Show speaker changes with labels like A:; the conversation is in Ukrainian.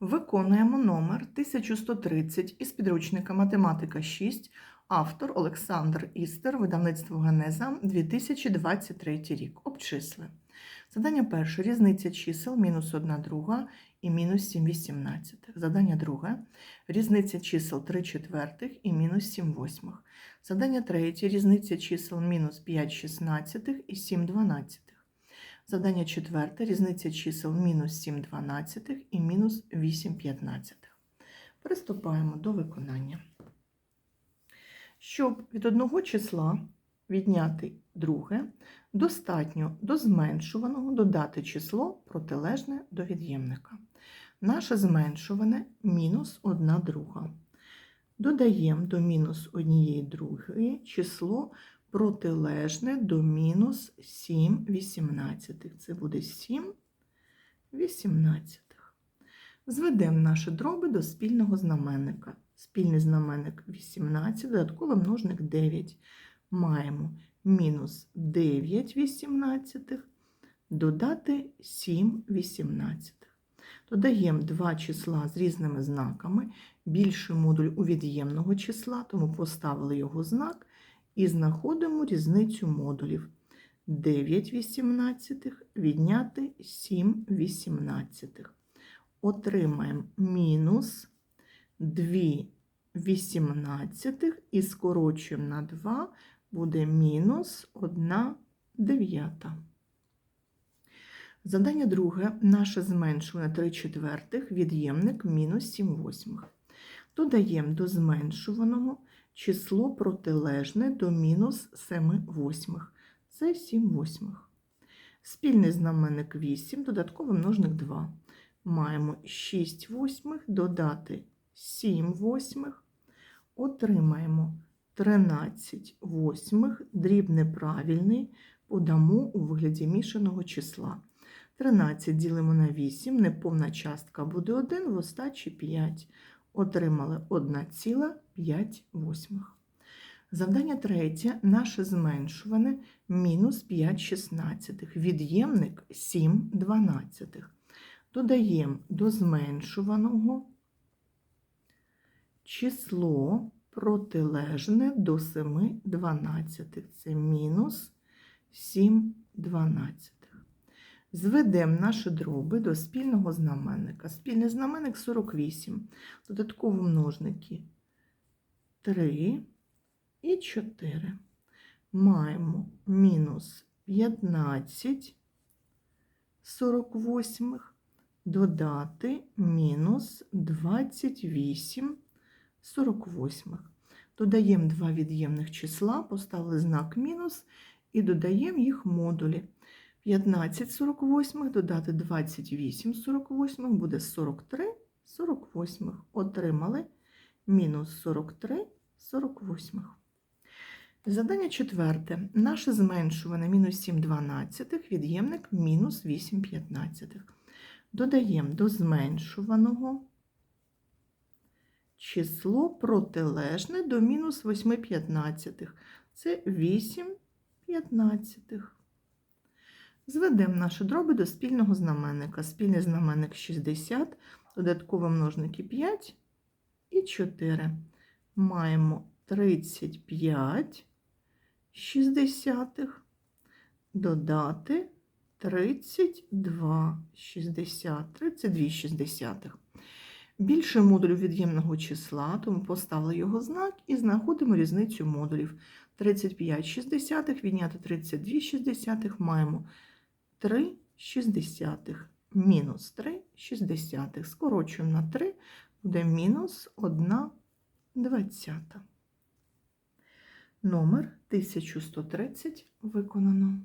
A: Виконуємо номер 1130 із підручника Математика 6, автор Олександр Істер, видавництво Генеза, 2023 рік. Обчисли. Задання перше. Різниця чисел мінус 1 друга і мінус 7 вісімнадцятих. Задання друге. Різниця чисел 3 четвертих і мінус 7 восьмих. Задання третє. Різниця чисел мінус 5 шістнадцятих і 7 дванадцятих. Задання четверте. Різниця чисел мінус 7 дванадцятих і мінус 8 п'ятнадцятих. Приступаємо до виконання. Щоб від одного числа відняти друге, достатньо до зменшуваного додати число протилежне до від'ємника. Наше зменшуване мінус 1 друга. Додаємо до мінус 1 другої число протилежне до мінус 7 вісімнадцятих. Це буде 7 вісімнадцятих. Зведемо наші дроби до спільного знаменника. Спільний знаменник 18, додатковий множник 9. Маємо мінус 9 вісімнадцятих, додати 7 вісімнадцятих. Додаємо два числа з різними знаками. Більший модуль у від'ємного числа, тому поставили його знак і знаходимо різницю модулів. 9 вісімнадцятих відняти 7 вісімнадцятих. Отримаємо мінус 2 вісімнадцятих і скорочуємо на 2, буде мінус 1 дев'ята. Задання друге. Наше зменшуване 3 четвертих, від'ємник мінус 7 восьмих. Додаємо до зменшуваного число протилежне до мінус 7 восьмих. Це 7 восьмих. Спільний знаменник 8, додатковий множник 2. Маємо 6 восьмих додати 7 восьмих. Отримаємо 13 восьмих, дріб неправильний, подамо у вигляді мішаного числа. 13 ділимо на 8, неповна частка буде 1, в остачі 5. Отримали 1,5 восьмих. Завдання третє. Наше зменшуване мінус 5 шістнадцятих. Від'ємник 7 дванадцятих. Додаємо до зменшуваного число протилежне до 7 дванадцятих. Це мінус 7 дванадцятих. Зведемо наші дроби до спільного знаменника. Спільний знаменник 48. Додатково множники 3 і 4. Маємо мінус 15 48, додати мінус 28 48. Додаємо два від'ємних числа, поставили знак мінус і додаємо їх модулі. 15 48 додати 28 48 буде 43 48. Отримали мінус 43 48. Задання четверте. Наше зменшуване мінус 7 дванадцятих, від'ємник мінус 8 п'ятнадцятих. Додаємо до зменшуваного число протилежне до мінус 8 п'ятнадцятих. Це 8 п'ятнадцятих. Зведемо наші дроби до спільного знаменника. Спільний знаменник 60, додатково множники 5 і 4. Маємо 35 шістдесятих, додати 32 60, 32 шістдесятих. Більше модулю від'ємного числа, тому поставили його знак і знаходимо різницю модулів. 35 шістдесятих відняти 32 шістдесятих маємо 3 шістдесятих. Мінус 3 шістдесятих. Скорочуємо на 3, буде мінус 1 двадцята. Номер 1130 виконано.